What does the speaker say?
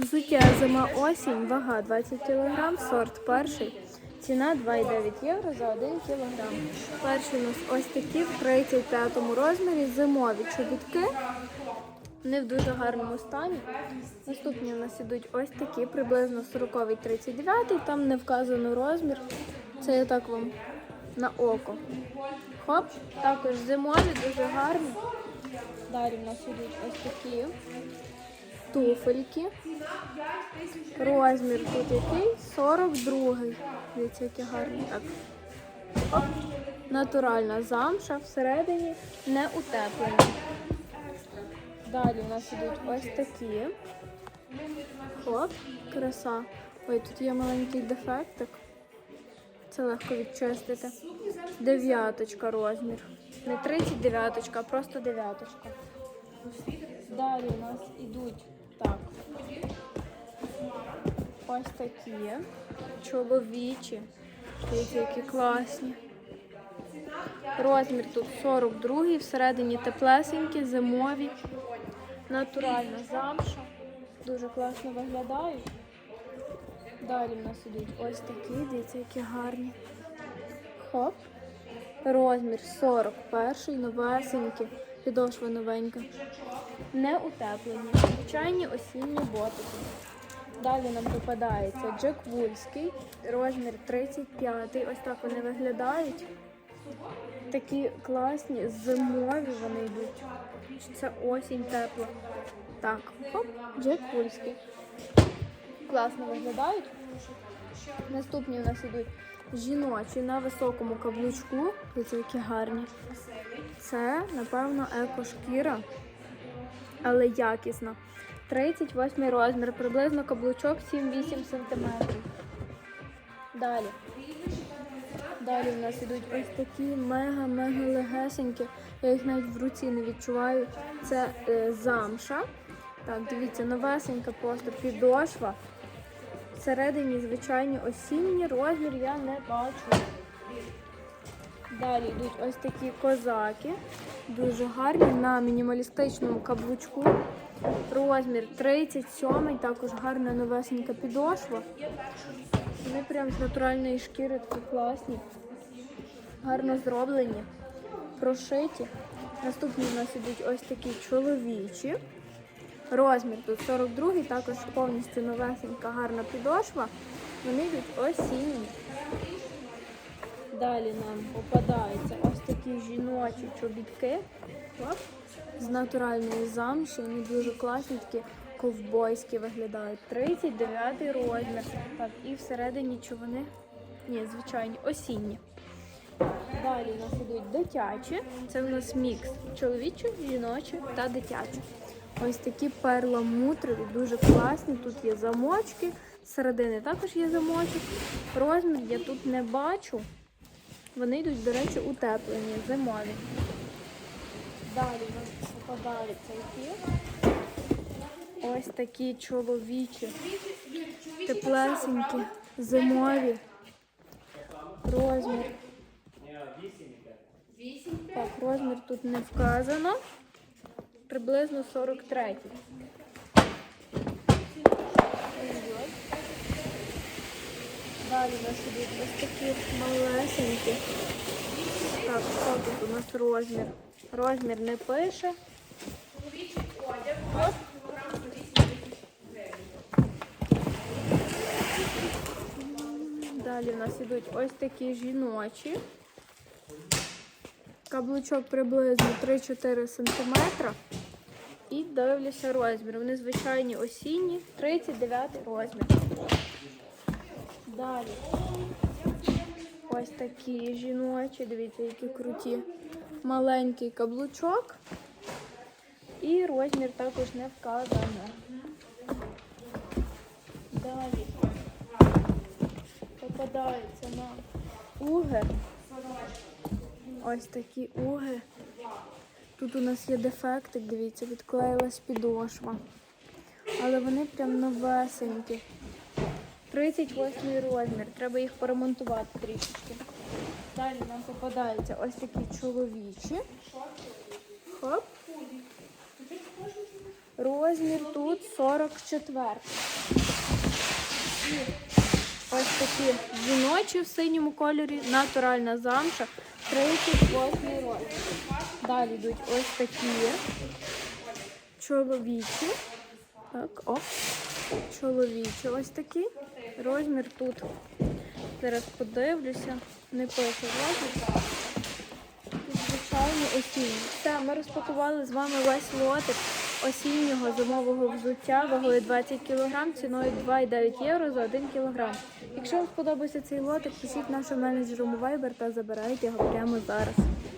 Взуття зима осінь, вага 20 кг, сорт перший. Ціна 2,9 євро за 1 кг. Перший у нас ось такі в 35 розмірі зимові чобітки. Вони в дуже гарному стані. Наступні у нас ідуть ось такі, приблизно 40-39, там не вказано розмір. Це я так вам на око. Хоп, також зимові, дуже гарні. Далі в нас ідуть ось такі туфельки. Розмір тут який? 42. Дивіться, які гарні. Так. Оп. Натуральна замша всередині не утеплена. Далі у нас ідуть ось такі. Хоп, краса. Ой, тут є маленький дефектик. Це легко відчистити. Дев'яточка розмір. Не 39, а просто дев'яточка. Далі у нас ідуть так. Ось такі. Чоловічі. Дивіться, які класні. Розмір тут 42, всередині теплесенькі, зимові, натуральна замша. Дуже класно виглядають. Далі в нас ідуть ось такі, дивіться, які гарні. Хоп. Розмір 41, новесенькі, підошва новенька. Не утеплені. Звичайні осінні ботики. Далі нам попадається Джек Вульський, розмір 35. Ось так вони виглядають. Такі класні, зимові вони йдуть. Це осінь тепла. Так, хоп, Джек Вульський. Класно виглядають. Наступні у нас йдуть жіночі на високому каблучку. Дивіться, які гарні. Це, напевно, екошкіра, але якісна. 38 розмір, приблизно каблучок 7-8 см. Далі. Далі в нас ідуть ось такі мега-мега легесенькі. Я їх навіть в руці не відчуваю. Це е, замша. Так, дивіться, новесенька просто підошва. Всередині звичайні осінні розмір я не бачу. Далі йдуть ось такі козаки. Дуже гарні на мінімалістичному каблучку. Розмір 37, також гарна новесенька підошва. Вони прям з натуральної шкіри такі класні. Гарно зроблені, прошиті. Наступні у нас ідуть ось такі чоловічі. Розмір тут 42, також повністю новесенька гарна підошва. Вони йдуть осінні. Далі нам попадаються ось такі жіночі чобітки з натуральної замші. Вони дуже класні, такі ковбойські виглядають. 39 розмір. Так, і всередині човни. Ні, звичайні, осінні. Далі у нас ідуть дитячі. Це в нас мікс чоловічі, жіночі та дитячі. Ось такі перламутрові, дуже класні. Тут є замочки, середини також є замочок. Розмір я тут не бачу. Вони йдуть, до речі, утеплені, зимові. Далі у нас попадаються які. Ось такі чоловічі, теплесенькі, зимові. Розмір. Так, розмір тут не вказано. Приблизно 43. Далі у нас ідуть ось такі малесенькі. Так, що тут у нас розмір? Розмір не пише. Далі у нас ідуть ось такі жіночі. Каблучок приблизно 3-4 см. І дивлюся розмір. Вони звичайні осінні, 39 розмір. Далі. Ось такі жіночі, дивіться, які круті. Маленький каблучок. І розмір також не вказано. Далі попадається на уги. Ось такі уги. Тут у нас є дефектик, дивіться, відклеїлась підошва. Але вони прям новесенькі. 38 розмір. Треба їх поремонтувати трішечки. Далі нам попадаються ось такі чоловічі. Хоп. Розмір тут 44. І ось такі жіночі в синьому кольорі, натуральна замша, 38 років. Далі йдуть ось такі чоловічі. Так, о. Чоловічі ось такі. Розмір тут. Зараз подивлюся. Не пише розмір. Звичайно, осінній. Все, ми розпакували з вами весь лотик осіннього зимового взуття вагою 20 кг, ціною 2,9 євро за 1 кг. Якщо вам сподобався цей лотик, пишіть нашому менеджеру Viber та забирайте його прямо зараз.